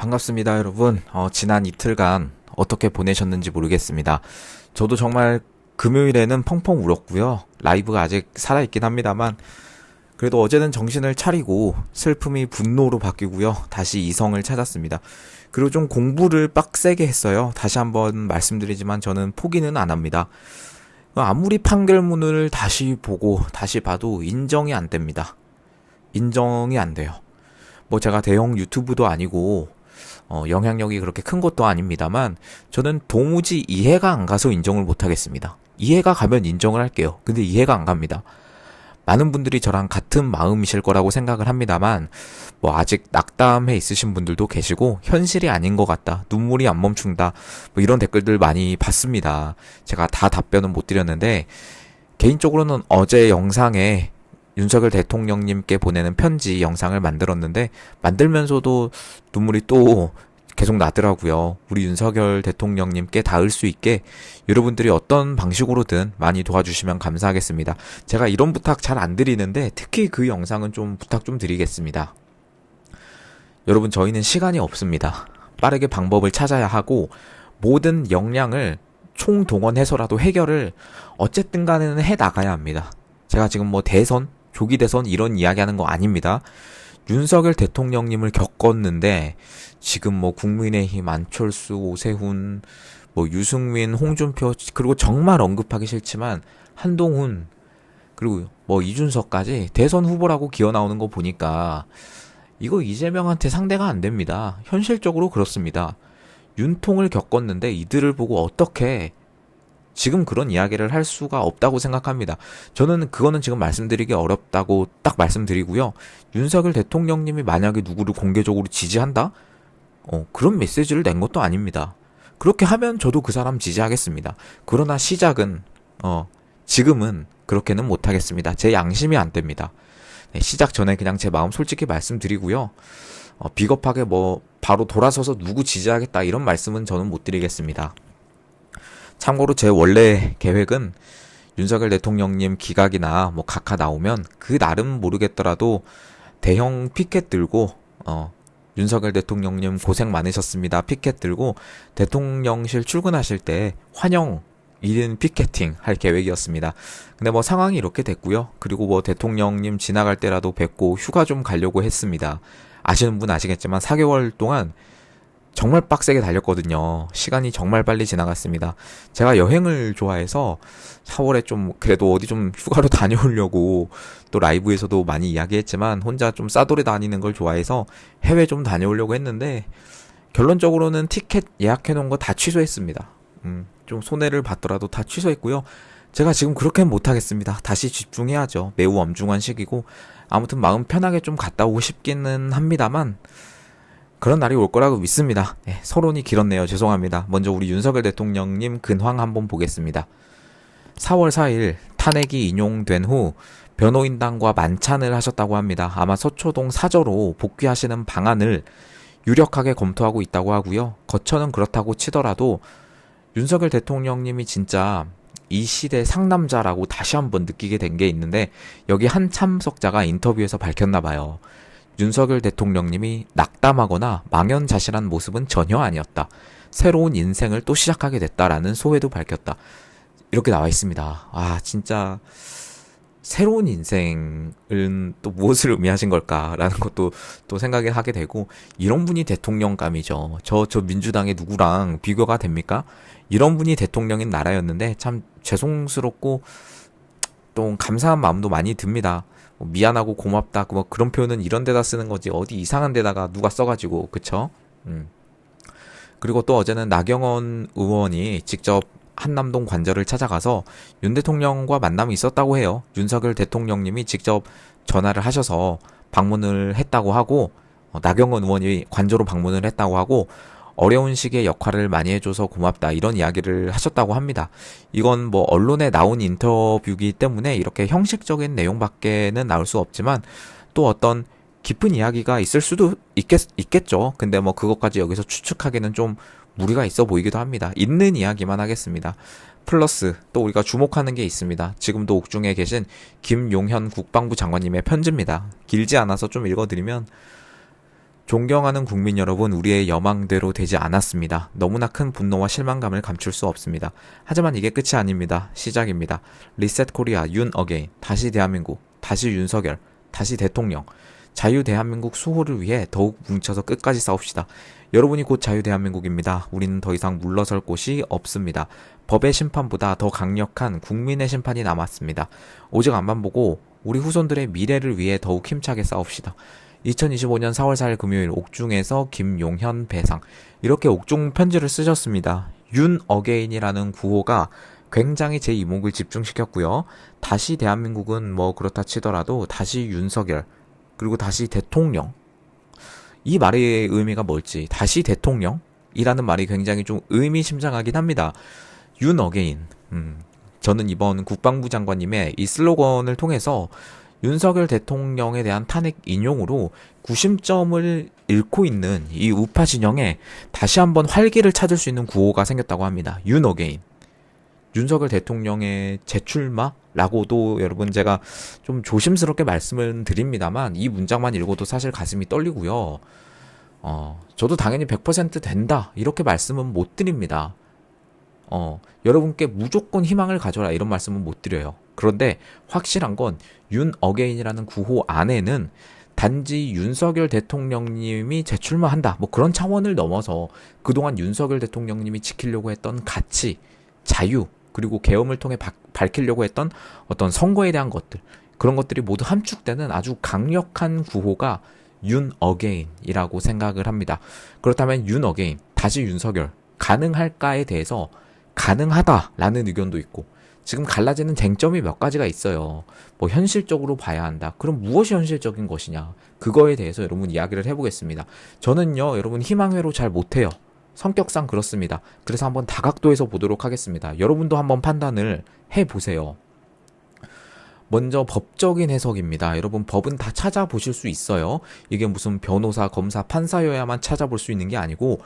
반갑습니다, 여러분. 어, 지난 이틀간 어떻게 보내셨는지 모르겠습니다. 저도 정말 금요일에는 펑펑 울었고요. 라이브가 아직 살아있긴 합니다만, 그래도 어제는 정신을 차리고 슬픔이 분노로 바뀌고요. 다시 이성을 찾았습니다. 그리고 좀 공부를 빡세게 했어요. 다시 한번 말씀드리지만 저는 포기는 안 합니다. 아무리 판결문을 다시 보고 다시 봐도 인정이 안 됩니다. 인정이 안 돼요. 뭐 제가 대형 유튜브도 아니고 어, 영향력이 그렇게 큰 것도 아닙니다만 저는 도무지 이해가 안 가서 인정을 못 하겠습니다. 이해가 가면 인정을 할게요. 근데 이해가 안 갑니다. 많은 분들이 저랑 같은 마음이실 거라고 생각을 합니다만 뭐 아직 낙담해 있으신 분들도 계시고 현실이 아닌 것 같다. 눈물이 안 멈춘다. 뭐 이런 댓글들 많이 봤습니다. 제가 다 답변은 못 드렸는데 개인적으로는 어제 영상에 윤석열 대통령님께 보내는 편지 영상을 만들었는데 만들면서도 눈물이 또 계속 나더라고요. 우리 윤석열 대통령님께 닿을 수 있게 여러분들이 어떤 방식으로든 많이 도와주시면 감사하겠습니다. 제가 이런 부탁 잘 안 드리는데 특히 그 영상은 좀 부탁 좀 드리겠습니다. 여러분 저희는 시간이 없습니다. 빠르게 방법을 찾아야 하고 모든 역량을 총동원해서라도 해결을 어쨌든 간에는 해 나가야 합니다. 제가 지금 뭐 대선 조기 대선 이런 이야기하는 거 아닙니다. 윤석열 대통령님을 겪었는데 지금 뭐 국민의힘 안철수 오세훈 뭐 유승민 홍준표 그리고 정말 언급하기 싫지만 한동훈 그리고 뭐 이준석까지 대선 후보라고 기어 나오는 거 보니까 이거 이재명한테 상대가 안 됩니다. 현실적으로 그렇습니다. 윤통을 겪었는데 이들을 보고 어떻게 지금 그런 이야기를 할 수가 없다고 생각합니다. 저는 그거는 지금 말씀드리기 어렵다고 딱 말씀드리고요. 윤석열 대통령님이 만약에 누구를 공개적으로 지지한다? 어, 그런 메시지를 낸 것도 아닙니다. 그렇게 하면 저도 그 사람 지지하겠습니다. 그러나 시작은, 어, 지금은 그렇게는 못하겠습니다. 제 양심이 안 됩니다. 네, 시작 전에 그냥 제 마음 솔직히 말씀드리고요. 어, 비겁하게 뭐, 바로 돌아서서 누구 지지하겠다 이런 말씀은 저는 못 드리겠습니다. 참고로 제 원래 계획은 윤석열 대통령님 기각이나 뭐 각하 나오면 그 나름 모르겠더라도 대형 피켓 들고 어 윤석열 대통령님 고생 많으셨습니다. 피켓 들고 대통령실 출근하실 때 환영 1인 피켓팅 할 계획이었습니다. 근데 뭐 상황이 이렇게 됐고요. 그리고 뭐 대통령님 지나갈 때라도 뵙고 휴가 좀 가려고 했습니다. 아시는 분 아시겠지만 4개월 동안 정말 빡세게 달렸거든요. 시간이 정말 빨리 지나갔습니다. 제가 여행을 좋아해서 4월에 좀 그래도 어디 좀 휴가로 다녀오려고 또 라이브에서도 많이 이야기했지만 혼자 좀 싸돌이 다니는 걸 좋아해서 해외 좀 다녀오려고 했는데 결론적으로는 티켓 예약해 놓은 거 다 취소했습니다. 음, 좀 손해를 받더라도 다 취소했고요. 제가 지금 그렇게는 못하겠습니다. 다시 집중해야죠. 매우 엄중한 시기고 아무튼 마음 편하게 좀 갔다 오고 싶기는 합니다만 그런 날이 올 거라고 믿습니다. 네, 서론이 길었네요. 죄송합니다. 먼저 우리 윤석열 대통령님 근황 한번 보겠습니다. 4월 4일 탄핵이 인용된 후 변호인단과 만찬을 하셨다고 합니다. 아마 서초동 사저로 복귀하시는 방안을 유력하게 검토하고 있다고 하고요. 거처는 그렇다고 치더라도 윤석열 대통령님이 진짜 이 시대 상남자라고 다시 한번 느끼게 된 게 있는데 여기 한 참석자가 인터뷰에서 밝혔나 봐요. 윤석열 대통령님이 낙담하거나 망연자실한 모습은 전혀 아니었다. 새로운 인생을 또 시작하게 됐다라는 소회도 밝혔다. 이렇게 나와 있습니다. 아, 진짜 새로운 인생은 또 무엇을 의미하신 걸까라는 것도 또 생각을 하게 되고 이런 분이 대통령감이죠. 저저 민주당의 누구랑 비교가 됩니까? 이런 분이 대통령인 나라였는데 참 죄송스럽고 또 감사한 마음도 많이 듭니다. 뭐 미안하고 고맙다 뭐 그런 표현은 이런 데다 쓰는 거지 어디 이상한 데다가 누가 써가지고 그쵸? 음. 그리고 또 어제는 나경원 의원이 직접 한남동 관절을 찾아가서 윤 대통령과 만남이 있었다고 해요. 윤석열 대통령님이 직접 전화를 하셔서 방문을 했다고 하고 어, 나경원 의원이 관저로 방문을 했다고 하고 어려운 시기에 역할을 많이 해줘서 고맙다 이런 이야기를 하셨다고 합니다. 이건 뭐 언론에 나온 인터뷰이기 때문에 이렇게 형식적인 내용밖에는 나올 수 없지만 또 어떤 깊은 이야기가 있을 수도 있겠, 있겠죠. 근데 뭐 그것까지 여기서 추측하기는 좀 무리가 있어 보이기도 합니다. 있는 이야기만 하겠습니다. 플러스 또 우리가 주목하는 게 있습니다. 지금도 옥중에 계신 김용현 국방부 장관님의 편지입니다. 길지 않아서 좀 읽어드리면 존경하는 국민 여러분, 우리의 여망대로 되지 않았습니다. 너무나 큰 분노와 실망감을 감출 수 없습니다. 하지만 이게 끝이 아닙니다. 시작입니다. 리셋 코리아 윤 어게인, 다시 대한민국, 다시 윤석열, 다시 대통령. 자유 대한민국 수호를 위해 더욱 뭉쳐서 끝까지 싸웁시다. 여러분이 곧 자유 대한민국입니다. 우리는 더 이상 물러설 곳이 없습니다. 법의 심판보다 더 강력한 국민의 심판이 남았습니다. 오직 앞만 보고 우리 후손들의 미래를 위해 더욱 힘차게 싸웁시다. 2025년 4월 4일 금요일 옥중에서 김용현 배상 이렇게 옥중 편지를 쓰셨습니다. 윤 어게인이라는 구호가 굉장히 제 이목을 집중시켰고요. 다시 대한민국은 뭐 그렇다 치더라도 다시 윤석열 그리고 다시 대통령 이 말의 의미가 뭘지 다시 대통령이라는 말이 굉장히 좀 의미심장하긴 합니다. 윤 어게인 음, 저는 이번 국방부 장관님의 이 슬로건을 통해서 윤석열 대통령에 대한 탄핵 인용으로 구심점을 잃고 있는 이 우파 진영에 다시 한번 활기를 찾을 수 있는 구호가 생겼다고 합니다. 윤 어게인. 윤석열 대통령의 재출마라고도 여러분 제가 좀 조심스럽게 말씀을 드립니다만 이 문장만 읽어도 사실 가슴이 떨리고요. 어, 저도 당연히 100% 된다. 이렇게 말씀은 못 드립니다. 어, 여러분께 무조건 희망을 가져라. 이런 말씀은 못 드려요. 그런데 확실한 건 윤 어게인이라는 구호 안에는 단지 윤석열 대통령님이 재출마한다. 뭐 그런 차원을 넘어서 그동안 윤석열 대통령님이 지키려고 했던 가치, 자유, 그리고 계엄을 통해 바, 밝히려고 했던 어떤 선거에 대한 것들, 그런 것들이 모두 함축되는 아주 강력한 구호가 윤 어게인이라고 생각을 합니다. 그렇다면 윤 어게인, 다시 윤석열, 가능할까에 대해서 가능하다라는 의견도 있고, 지금 갈라지는 쟁점이 몇 가지가 있어요. 뭐 현실적으로 봐야 한다. 그럼 무엇이 현실적인 것이냐? 그거에 대해서 여러분 이야기를 해보겠습니다. 저는요, 여러분 희망회로 잘 못해요. 성격상 그렇습니다. 그래서 한번 다각도에서 보도록 하겠습니다. 여러분도 한번 판단을 해보세요. 먼저 법적인 해석입니다. 여러분 법은 다 찾아보실 수 있어요. 이게 무슨 변호사, 검사, 판사여야만 찾아볼 수 있는 게 아니고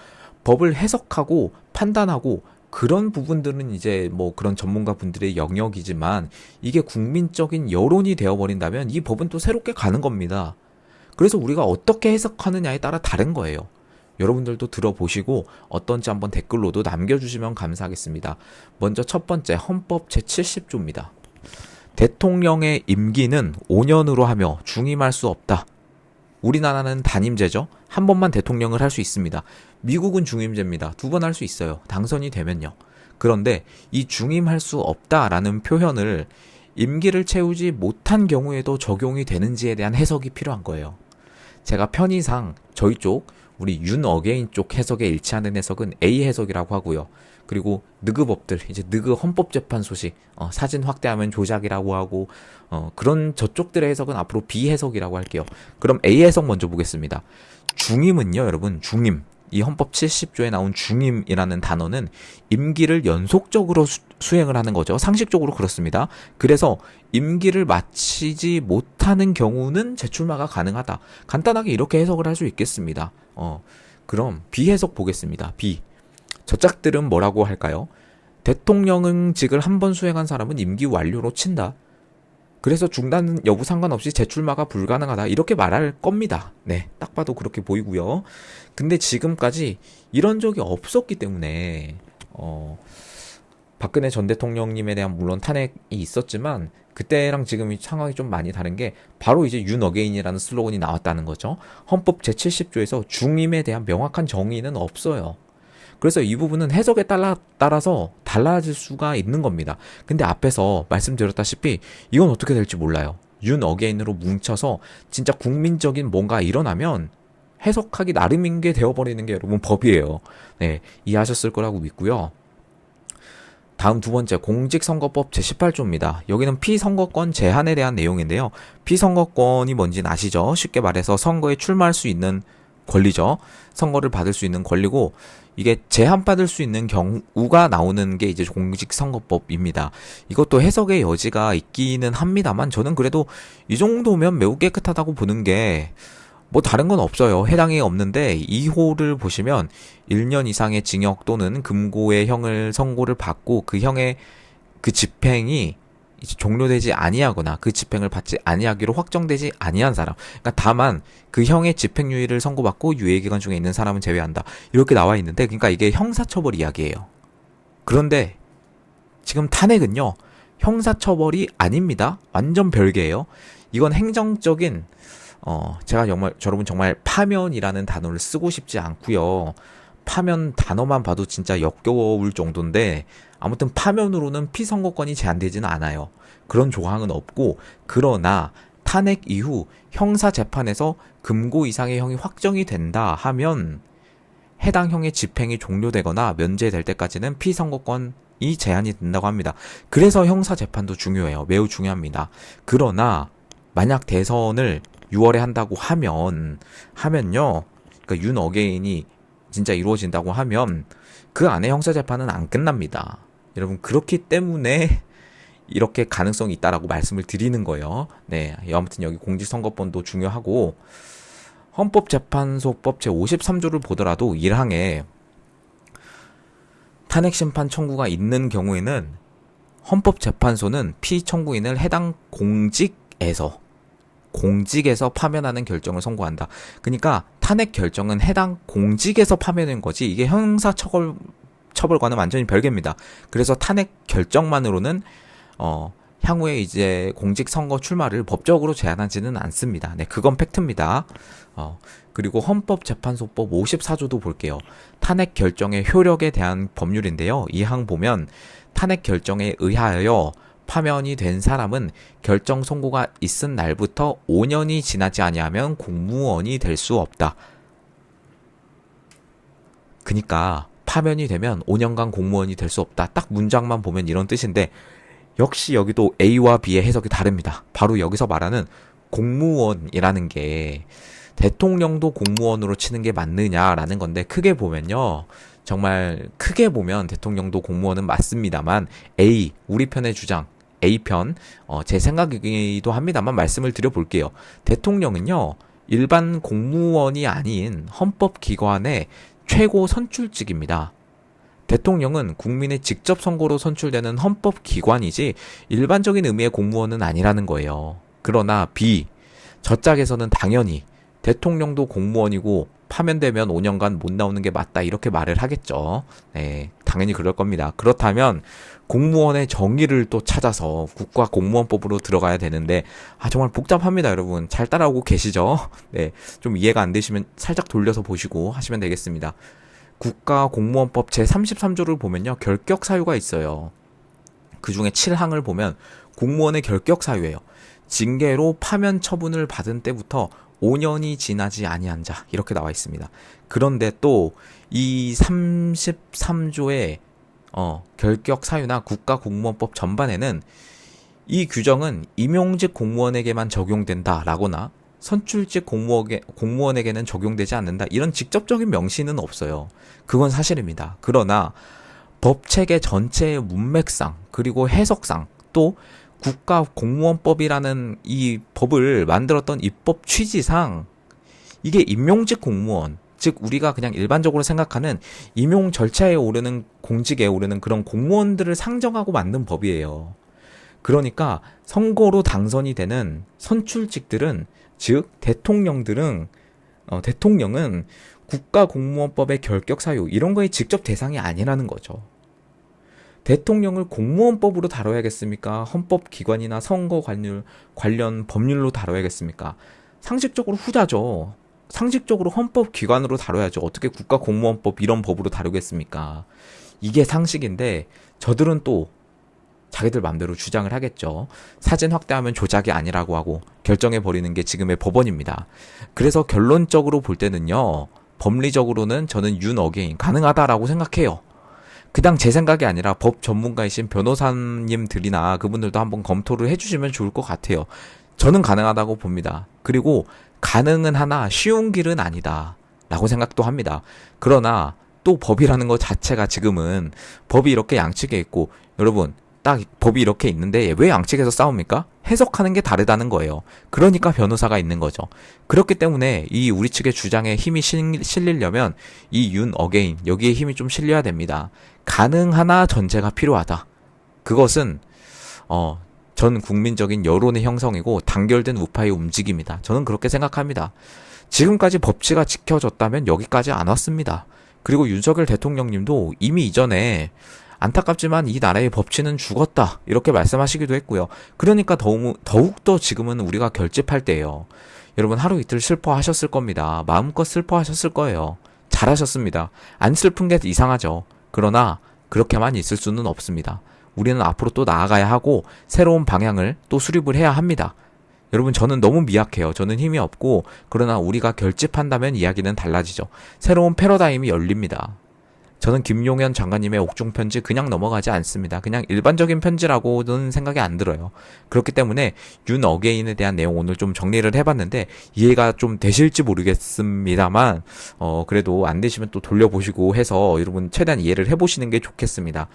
법을 해석하고 판단하고 그런 부분들은 이제 뭐 그런 전문가 분들의 영역이지만 이게 국민적인 여론이 되어버린다면 이 법은 또 새롭게 가는 겁니다. 그래서 우리가 어떻게 해석하느냐에 따라 다른 거예요. 여러분들도 들어보시고 어떤지 한번 댓글로도 남겨주시면 감사하겠습니다. 먼저 첫 번째 헌법 제70조입니다. 대통령의 임기는 5년으로 하며 중임할 수 없다. 우리나라는 단임제죠. 한 번만 대통령을 할 수 있습니다. 미국은 중임제입니다. 두 번 할 수 있어요. 당선이 되면요. 그런데 이 중임할 수 없다라는 표현을 임기를 채우지 못한 경우에도 적용이 되는지에 대한 해석이 필요한 거예요. 제가 편의상 저희 쪽 우리 윤 어게인 쪽 해석에 일치하는 해석은 A 해석이라고 하고요. 그리고 느그법들 이제 느그 헌법재판소식 어, 사진 확대하면 조작이라고 하고 어, 그런 저쪽들의 해석은 앞으로 B 해석이라고 할게요. 그럼 A 해석 먼저 보겠습니다. 중임은요, 여러분 중임 이 헌법 70조에 나온 중임이라는 단어는 임기를 연속적으로 수, 행을 하는 거죠. 상식적으로 그렇습니다. 그래서 임기를 마치지 못하는 경우는 재출마가 가능하다. 간단하게 이렇게 해석을 할 수 있겠습니다. 어, 그럼 비해석 보겠습니다. 비. 저 짝들은 뭐라고 할까요? 대통령직을 한 번 수행한 사람은 임기 완료로 친다. 그래서 중단 여부 상관없이 재출마가 불가능하다. 이렇게 말할 겁니다. 네. 딱 봐도 그렇게 보이고요. 근데 지금까지 이런 적이 없었기 때문에, 어, 박근혜 전 대통령님에 대한 물론 탄핵이 있었지만 그때랑 지금 상황이 좀 많이 다른 게 바로 이제 윤 어게인이라는 슬로건이 나왔다는 거죠. 헌법 제70조에서 중임에 대한 명확한 정의는 없어요. 그래서 이 부분은 해석에 따라, 따라서 달라질 수가 있는 겁니다. 근데 앞에서 말씀드렸다시피 이건 어떻게 될지 몰라요. 윤 어게인으로 뭉쳐서 진짜 국민적인 뭔가 일어나면 해석하기 나름인 게 되어버리는 게 여러분 법이에요. 네, 이해하셨을 거라고 믿고요. 다음 두 번째 공직선거법 제18조입니다. 여기는 피선거권 제한에 대한 내용인데요. 피선거권이 뭔지는 아시죠? 쉽게 말해서 선거에 출마할 수 있는 권리죠. 선거를 받을 수 있는 권리고 이게 제한받을 수 있는 경우가 나오는 게 이제 공직선거법입니다. 이것도 해석의 여지가 있기는 합니다만 저는 그래도 이 정도면 매우 깨끗하다고 보는 게 뭐 다른 건 없어요. 해당이 없는데 2호를 보시면 1년 이상의 징역 또는 금고의 형을 선고를 받고 그 형의 그 집행이 이제 종료되지 아니하거나 그 집행을 받지 아니하기로 확정되지 아니한 사람. 그러니까 다만 그 형의 집행유예를 선고받고 유예 기간 중에 있는 사람은 제외한다. 이렇게 나와 있는데 그러니까 이게 형사처벌 이야기예요. 그런데 지금 탄핵은요. 형사처벌이 아닙니다. 완전 별개예요. 이건 행정적인 어 제가 정말 여러분 정말 파면이라는 단어를 쓰고 싶지 않고요. 파면 단어만 봐도 진짜 역겨울 정도인데 아무튼 파면으로는 피선거권이 제한되지는 않아요. 그런 조항은 없고 그러나 탄핵 이후 형사 재판에서 금고 이상의 형이 확정이 된다 하면 해당 형의 집행이 종료되거나 면제될 때까지는 피선거권이 제한이 된다고 합니다. 그래서 형사 재판도 중요해요. 매우 중요합니다. 그러나 만약 대선을 6월에 한다고 하면 하면요. 그러니까 윤 어게인이 진짜 이루어진다고 하면 그 안에 형사 재판은 안 끝납니다. 여러분 그렇기 때문에 이렇게 가능성이 있다라고 말씀을 드리는 거예요. 네, 아무튼 여기 공직선거법도 중요하고 헌법재판소법 제 53조를 보더라도 1항에 탄핵심판 청구가 있는 경우에는 헌법재판소는 피청구인을 해당 공직에서 공직에서 파면하는 결정을 선고한다. 그러니까 탄핵 결정은 해당 공직에서 파면인 거지 이게 형사 처벌 처벌과는 완전히 별개입니다. 그래서 탄핵 결정만으로는 어 향후에 이제 공직 선거 출마를 법적으로 제한하지는 않습니다. 네, 그건 팩트입니다. 어, 그리고 헌법재판소법 54조도 볼게요. 탄핵 결정의 효력에 대한 법률인데요. 이 항 보면 탄핵 결정에 의하여 파면이 된 사람은 결정 선고가 있은 날부터 5년이 지나지 아니하면 공무원이 될 수 없다. 그니까 파면이 되면 5년간 공무원이 될 수 없다. 딱 문장만 보면 이런 뜻인데 역시 여기도 A와 B의 해석이 다릅니다. 바로 여기서 말하는 공무원이라는 게 대통령도 공무원으로 치는 게 맞느냐라는 건데 크게 보면요. 정말 크게 보면 대통령도 공무원은 맞습니다만 A 우리 편의 주장 A편 어, 제 생각이기도 합니다만 말씀을 드려볼게요. 대통령은요 일반 공무원이 아닌 헌법기관의 최고 선출직입니다. 대통령은 국민의 직접 선거로 선출되는 헌법기관이지 일반적인 의미의 공무원은 아니라는 거예요. 그러나 B 저 짝에서는 당연히 대통령도 공무원이고 파면되면 5년간 못 나오는 게 맞다 이렇게 말을 하겠죠. 네, 당연히 그럴 겁니다. 그렇다면 공무원의 정의를 또 찾아서 국가 공무원법으로 들어가야 되는데 아 정말 복잡합니다, 여러분. 잘 따라오고 계시죠? 네, 좀 이해가 안 되시면 살짝 돌려서 보시고 하시면 되겠습니다. 국가 공무원법 제 33조를 보면요. 결격 사유가 있어요. 그 중에 7항을 보면 공무원의 결격 사유예요. 징계로 파면 처분을 받은 때부터 5년이 지나지 아니한 자 이렇게 나와 있습니다. 그런데 또 이 33조의 어, 결격 사유나 국가 공무원법 전반에는 이 규정은 임용직 공무원에게만 적용된다라거나 선출직 공무원에게, 공무원에게는 적용되지 않는다. 이런 직접적인 명시는 없어요. 그건 사실입니다. 그러나 법 체계 전체의 문맥상 그리고 해석상 또 국가 공무원법이라는 이 법을 만들었던 입법 취지상 이게 임용직 공무원 즉 우리가 그냥 일반적으로 생각하는 임용 절차에 오르는 공직에 오르는 그런 공무원들을 상정하고 만든 법이에요. 그러니까 선거로 당선이 되는 선출직들은 즉 대통령들은 어, 대통령은 국가공무원법의 결격 사유 이런 거에 직접 대상이 아니라는 거죠. 대통령을 공무원법으로 다뤄야겠습니까? 헌법기관이나 선거 관련, 관련 법률로 다뤄야겠습니까? 상식적으로 후자죠. 상식적으로 헌법기관으로 다뤄야죠. 어떻게 국가공무원법 이런 법으로 다루겠습니까? 이게 상식인데 저들은 또 자기들 맘대로 주장을 하겠죠. 사진 확대하면 조작이 아니라고 하고 결정해 버리는 게 지금의 법원입니다. 그래서 결론적으로 볼 때는요. 법리적으로는 저는 윤 어게인 가능하다라고 생각해요. 그냥 제 생각이 아니라 법 전문가이신 변호사님들이나 그분들도 한번 검토를 해주시면 좋을 것 같아요. 저는 가능하다고 봅니다. 그리고 가능은 하나 쉬운 길은 아니다. 라고 생각도 합니다. 그러나 또 법이라는 것 자체가 지금은 법이 이렇게 양측에 있고 여러분 딱 법이 이렇게 있는데 왜 양측에서 싸웁니까? 해석하는 게 다르다는 거예요. 그러니까 변호사가 있는 거죠. 그렇기 때문에 이 우리 측의 주장에 힘이 실리려면 이 윤 어게인 여기에 힘이 좀 실려야 됩니다. 가능하나 전제가 필요하다. 그것은 어 전 국민적인 여론의 형성이고 단결된 우파의 움직임이다. 저는 그렇게 생각합니다. 지금까지 법치가 지켜졌다면 여기까지 안 왔습니다. 그리고 윤석열 대통령님도 이미 이전에 안타깝지만 이 나라의 법치는 죽었다. 이렇게 말씀하시기도 했고요. 그러니까 더욱, 더욱더 지금은 우리가 결집할 때예요. 여러분 하루 이틀 슬퍼하셨을 겁니다. 마음껏 슬퍼하셨을 거예요. 잘하셨습니다. 안 슬픈 게 이상하죠. 그러나 그렇게만 있을 수는 없습니다. 우리는 앞으로 또 나아가야 하고 새로운 방향을 또 수립을 해야 합니다. 여러분 저는 너무 미약해요. 저는 힘이 없고 그러나 우리가 결집한다면 이야기는 달라지죠. 새로운 패러다임이 열립니다. 저는 김용현 장관님의 옥중 편지 그냥 넘어가지 않습니다. 그냥 일반적인 편지라고는 생각이 안 들어요. 그렇기 때문에 윤 어게인에 대한 내용 오늘 좀 정리를 해봤는데 이해가 좀 되실지 모르겠습니다만 어 그래도 안 되시면 또 돌려보시고 해서 여러분 최대한 이해를 해보시는 게 좋겠습니다.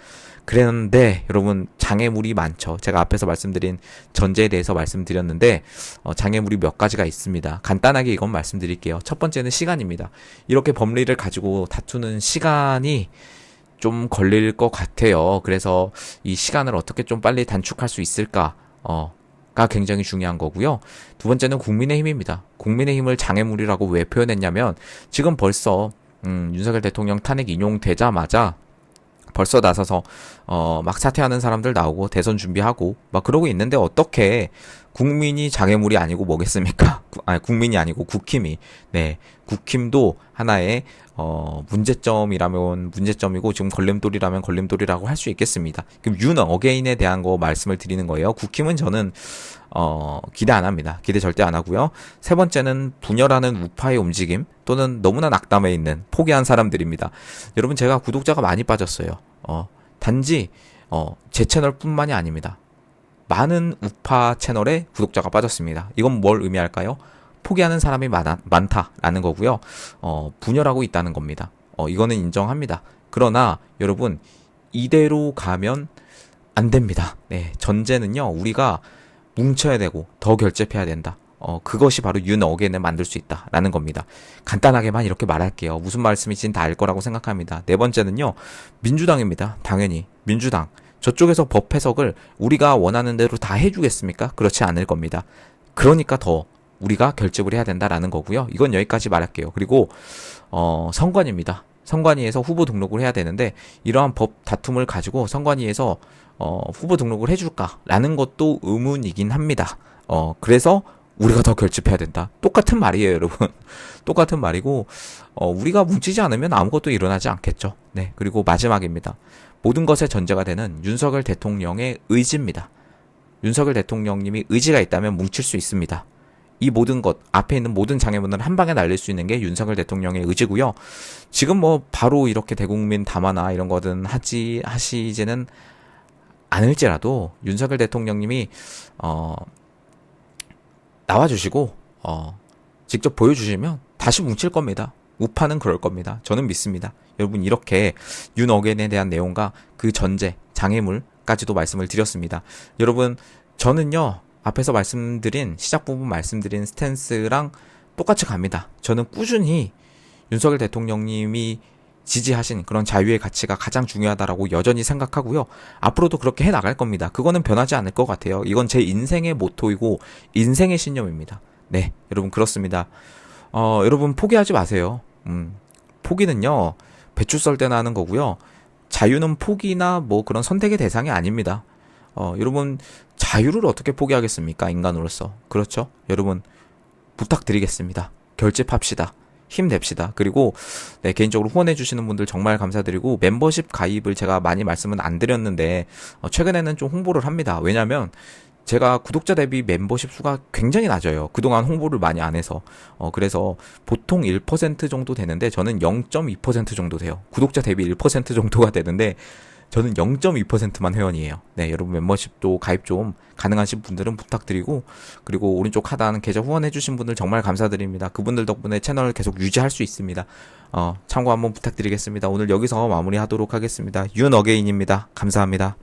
그랬는데 여러분 장애물이 많죠. 제가 앞에서 말씀드린 전제에 대해서 말씀드렸는데 어, 장애물이 몇 가지가 있습니다. 간단하게 이건 말씀드릴게요. 첫 번째는 시간입니다. 이렇게 법리를 가지고 다투는 시간이 좀 걸릴 것 같아요. 그래서 이 시간을 어떻게 좀 빨리 단축할 수 있을까? 어, 가 굉장히 중요한 거고요. 두 번째는 국민의힘입니다. 국민의힘을 장애물이라고 왜 표현했냐면 지금 벌써 음, 윤석열 대통령 탄핵 인용되자마자 벌써 나서서 어 막 사퇴하는 사람들 나오고 대선 준비하고 막 그러고 있는데 어떻게 국민이 장애물이 아니고 뭐겠습니까? 아니 국민이 아니고 국힘이 네 국힘도 하나의 어 문제점이라면 문제점이고 지금 걸림돌이라면 걸림돌이라고 할 수 있겠습니다. 그럼 윤 어게인에 대한 거 말씀을 드리는 거예요. 국힘은 저는 어 기대 안 합니다. 기대 절대 안 하고요. 세 번째는 분열하는 우파의 움직임 또는 너무나 낙담해 있는 포기한 사람들입니다. 여러분 제가 구독자가 많이 빠졌어요. 어 단지 어 제 채널뿐만이 아닙니다. 많은 우파 채널에 구독자가 빠졌습니다. 이건 뭘 의미할까요? 포기하는 사람이 많아, 많다라는 거고요. 어, 분열하고 있다는 겁니다. 어, 이거는 인정합니다. 그러나 여러분 이대로 가면 안 됩니다. 네, 전제는요. 우리가 뭉쳐야 되고 더 결집해야 된다. 어, 그것이 바로 윤 어게인을 만들 수 있다라는 겁니다. 간단하게만 이렇게 말할게요. 무슨 말씀이신지 다 알 거라고 생각합니다. 네 번째는요. 민주당입니다. 당연히 민주당. 저쪽에서 법 해석을 우리가 원하는 대로 다 해주겠습니까? 그렇지 않을 겁니다. 그러니까 더 우리가 결집을 해야 된다라는 거고요. 이건 여기까지 말할게요. 그리고 어, 선관위입니다. 선관위에서 후보 등록을 해야 되는데 이러한 법 다툼을 가지고 선관위에서 어, 후보 등록을 해줄까라는 것도 의문이긴 합니다. 어, 그래서 우리가 더 결집해야 된다. 똑같은 말이에요, 여러분. 똑같은 말이고, 어, 우리가 뭉치지 않으면 아무것도 일어나지 않겠죠. 네. 그리고 마지막입니다. 모든 것의 전제가 되는 윤석열 대통령의 의지입니다. 윤석열 대통령님이 의지가 있다면 뭉칠 수 있습니다. 이 모든 것 앞에 있는 모든 장애물을 한 방에 날릴 수 있는 게 윤석열 대통령의 의지고요. 지금 뭐 바로 이렇게 대국민 담화나 이런 거든 하지 하시지는 않을지라도 윤석열 대통령님이 어 나와 주시고 어 직접 보여 주시면 다시 뭉칠 겁니다. 우파는 그럴 겁니다. 저는 믿습니다. 여러분 이렇게 윤 어겐에 대한 내용과 그 전제 장애물까지도 말씀을 드렸습니다. 여러분 저는요 앞에서 말씀드린 시작 부분 말씀드린 스탠스랑 똑같이 갑니다. 저는 꾸준히 윤석열 대통령님이 지지하신 그런 자유의 가치가 가장 중요하다라고 여전히 생각하고요. 앞으로도 그렇게 해 나갈 겁니다. 그거는 변하지 않을 것 같아요. 이건 제 인생의 모토이고 인생의 신념입니다. 네, 여러분 그렇습니다. 어, 여러분 포기하지 마세요. 음, 포기는요 배추 썰 때나 하는 거고요. 자유는 포기나 뭐 그런 선택의 대상이 아닙니다. 어, 여러분 자유를 어떻게 포기하겠습니까? 인간으로서. 그렇죠? 여러분 부탁드리겠습니다. 결집합시다. 힘냅시다. 그리고 네, 개인적으로 후원해 주시는 분들 정말 감사드리고 멤버십 가입을 제가 많이 말씀은 안 드렸는데 어, 최근에는 좀 홍보를 합니다. 왜냐면 제가 구독자 대비 멤버십 수가 굉장히 낮아요. 그동안 홍보를 많이 안 해서. 어, 그래서 보통 1% 정도 되는데 저는 0.2% 정도 돼요. 구독자 대비 1% 정도가 되는데 저는 0.2%만 회원이에요. 네, 여러분 멤버십도 가입 좀 가능하신 분들은 부탁드리고 그리고 오른쪽 하단 계좌 후원해 주신 분들 정말 감사드립니다. 그분들 덕분에 채널을 계속 유지할 수 있습니다. 어, 참고 한번 부탁드리겠습니다. 오늘 여기서 마무리하도록 하겠습니다. 윤어게인입니다. 감사합니다.